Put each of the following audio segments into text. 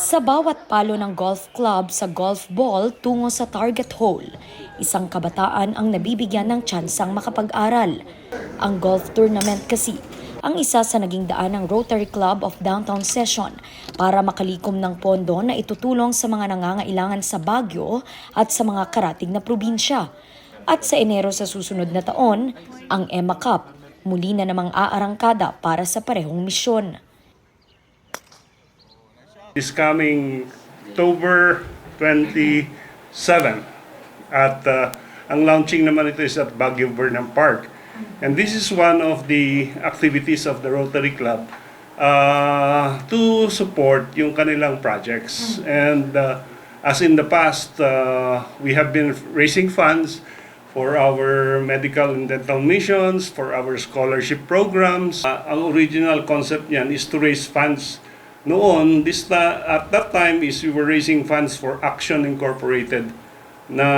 Sa bawat palo ng golf club sa golf ball tungo sa target hole, isang kabataan ang nabibigyan ng tsansang makapag-aral. Ang golf tournament kasi ang isa sa naging daan ng Rotary Club of Downtown Session para makalikom ng pondo na itutulong sa mga nangangailangan sa Baguio at sa mga karatig na probinsya. At sa Enero sa susunod na taon, ang Emma Cup muli na namang aarangkada para sa parehong misyon. Is coming October 27 at uh, ang launching naman ito is at Baguio Burnham Park. And this is one of the activities of the Rotary Club uh, to support yung kanilang projects. And uh, as in the past, uh, we have been raising funds for our medical and dental missions, for our scholarship programs. Uh, ang original concept niyan is to raise funds noon, this ta- at that time is we were raising funds for Action Incorporated na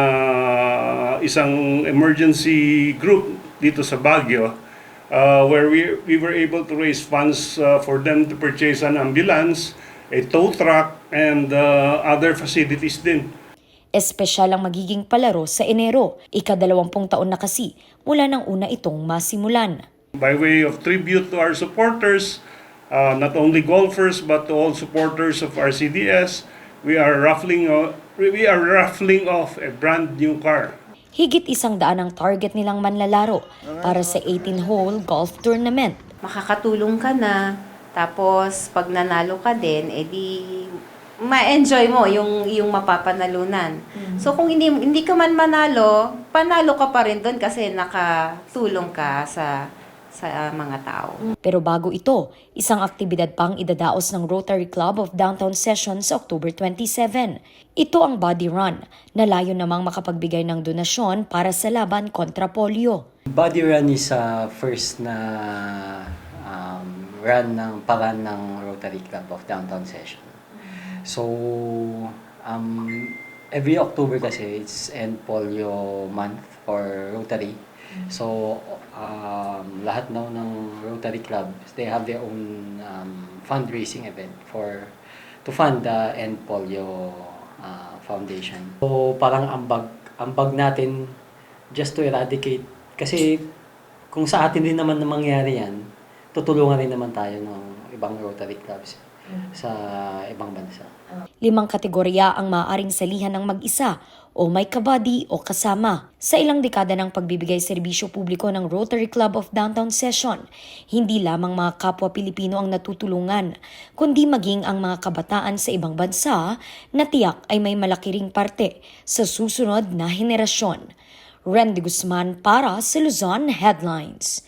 isang emergency group dito sa Baguio uh, where we, we were able to raise funds uh, for them to purchase an ambulance, a tow truck, and uh, other facilities din. Espesyal ang magiging palaro sa Enero, ikadalawampung taon na kasi mula nang una itong masimulan. by way of tribute to our supporters, uh, not only golfers but to all supporters of RCDS, we are raffling o- we are raffling off a brand new car. Higit isang daan ang target nilang manlalaro para sa 18-hole golf tournament. makakatulong ka na, tapos pag nanalo ka din, edi ma-enjoy mo yung yung mapapanalunan. So kung hindi hindi ka man manalo, panalo ka pa rin doon kasi nakatulong ka sa sa mga tao. Pero bago ito, isang aktibidad pang idadaos ng Rotary Club of Downtown Session sa October 27. Ito ang body run na layo namang makapagbigay ng donasyon para sa laban kontra polio. Body Run is uh, first na um, run ng paran ng Rotary Club of Downtown Session. So, um, every October kasi, it's End Polio Month for Rotary. So, um, lahat na ng Rotary Club, they have their own um, fundraising event for to fund the End Polio uh, Foundation. So, parang ambag, ambag natin just to eradicate. Kasi kung sa atin din naman na mangyari yan, tutulungan rin naman tayo ng ibang Rotary Clubs sa ibang bansa. Limang kategorya ang maaaring salihan ng mag-isa o may kabady o kasama. Sa ilang dekada ng pagbibigay serbisyo publiko ng Rotary Club of Downtown Session, hindi lamang mga kapwa Pilipino ang natutulungan, kundi maging ang mga kabataan sa ibang bansa na tiyak ay may malaki ring parte sa susunod na henerasyon. Randy Guzman para sa Luzon Headlines.